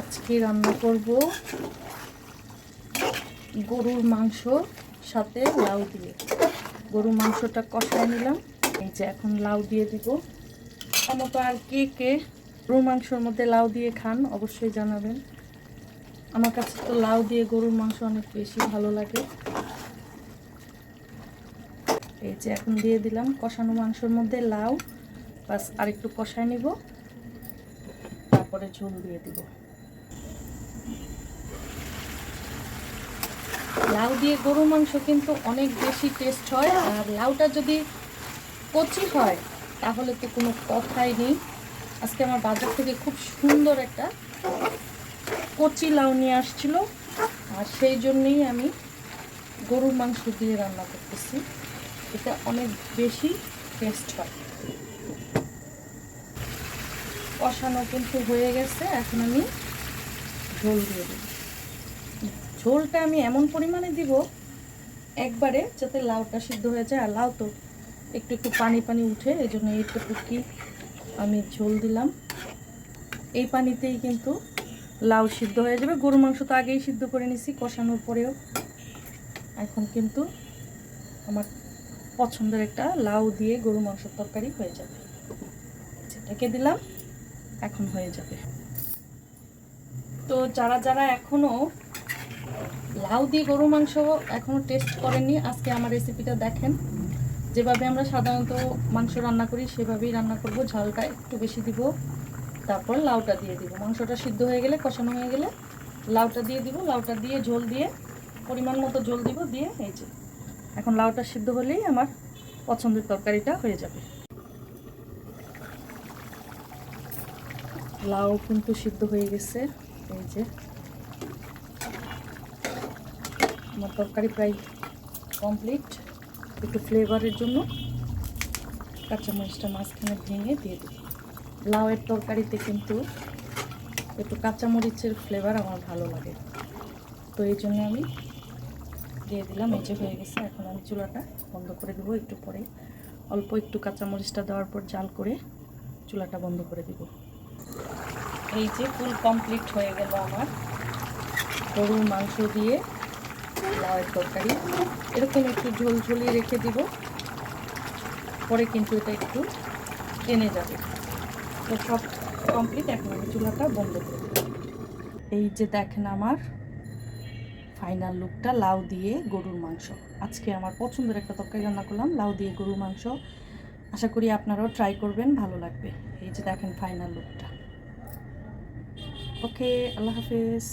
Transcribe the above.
আজকে রান্না করব গরুর মাংস, সাথে লাউ দিয়ে। গরুর মাংসটা কষায় নিলাম। এই যে এখন লাউ দিয়ে দিব। মতো আর কে কে গরুর মাংসর মধ্যে লাউ দিয়ে খান, অবশ্যই জানাবেন। আমার কাছে তো লাউ দিয়ে গরুর মাংস অনেক বেশি ভালো লাগে। এই যে এখন দিয়ে দিলাম কষানো মাংসর মধ্যে লাউ। বাস আরেকটু কষায় নিব। তারপরে ঝোল দিয়ে দিব। লাউ দিয়ে গরু মাংস কিন্তু অনেক বেশি টেস্ট হয়। আর লাউটা যদি কচি হয়, তাহলে তো কোনো কথাই নেই। আজকে আমার বাজার থেকে খুব সুন্দর একটা কচি লাউ নিয়ে আসছিল। আর সেই জন্যই আমি গরুর মাংস দিয়ে রান্না করতেছি। এটা অনেক বেশি টেস্ট হয়। কষানো কিন্তু হয়ে গেছে। এখন আমি ঝোল দিয়ে দেব ঝোলটা আমি এমন পরিমাণে দিব, একবারে যাতে লাউটা সিদ্ধ হয়ে যায়। আর লাউ তো একটু একটু পানি পানি উঠে, এই জন্য এইটুকুকি আমি ঝোল দিলাম। এই পানিতেই কিন্তু লাউ সিদ্ধ হয়ে যাবে। গরু মাংস তো আগেই সিদ্ধ করে নিছি, কষানোর পরেও। এখন কিন্তু আমার পছন্দের একটা লাউ দিয়ে গরু মাংসের তরকারি হয়ে যাবে। সেটাকে দিলাম, এখন হয়ে যাবে। তো যারা যারা এখনও লাউ দিয়ে গরু মাংস এখনও টেস্ট করেননি আজকে আমার রেসিপিটা দেখেন। যেভাবে আমরা সাধারণত মাংস রান্না করি, সেভাবেই রান্না করব। ঝালটা একটু বেশি দিব। তারপর লাউটা দিয়ে দিব। মাংসটা সিদ্ধ হয়ে গেলে, কষানো হয়ে গেলে লাউটা দিয়ে দিব। লাউটা দিয়ে ঝোল দিয়ে পরিমাণ মতো ঝোল দিব দিয়ে এই যে, এখন লাউটা সিদ্ধ হলেই আমার পছন্দের তরকারিটা হয়ে যাবে। লাউ কিন্তু সিদ্ধ হয়ে গেছে। এই যে আমার তরকারি প্রায় কমপ্লিট একটু ফ্লেভারের জন্য কাঁচামরিচটা মাঝখানে ভেঙে দিয়ে দিই। লাউয়ের তরকারিতে কিন্তু একটু কাঁচামরিচের ফ্লেভার আমার ভালো লাগে। তো এই জন্য আমি দিয়ে দিলাম, এই যে হয়ে গেছে। এখন আমি চুলাটা বন্ধ করে দেবো একটু পরে। অল্প একটু কাঁচামরিচটা দেওয়ার পর জাল করে চুলাটা বন্ধ করে দিব। এই যে ফুল কমপ্লিট হয়ে গেল আমার গরুর মাংস দিয়ে। লাউয়ের তরকারি। এরকম একটু ঝোল ঝুলিয়ে রেখে দিব। পরে কিন্তু এটা একটু টেনে যাবে। তো সব কমপ্লিট এখন আমি চুলাটা বন্ধ করে এই যে দেখেন আমার ফাইনাল লুকটা লাউ দিয়ে গরুর মাংস। আজকে আমার পছন্দের একটা তরকারি রান্না করলাম, লাউ দিয়ে গরুর মাংস। আশা করি আপনারাও ট্রাই করবেন, ভালো লাগবে। এই যে দেখেন ফাইনাল লুকটা ওকে আল্লাহ হাফিজ।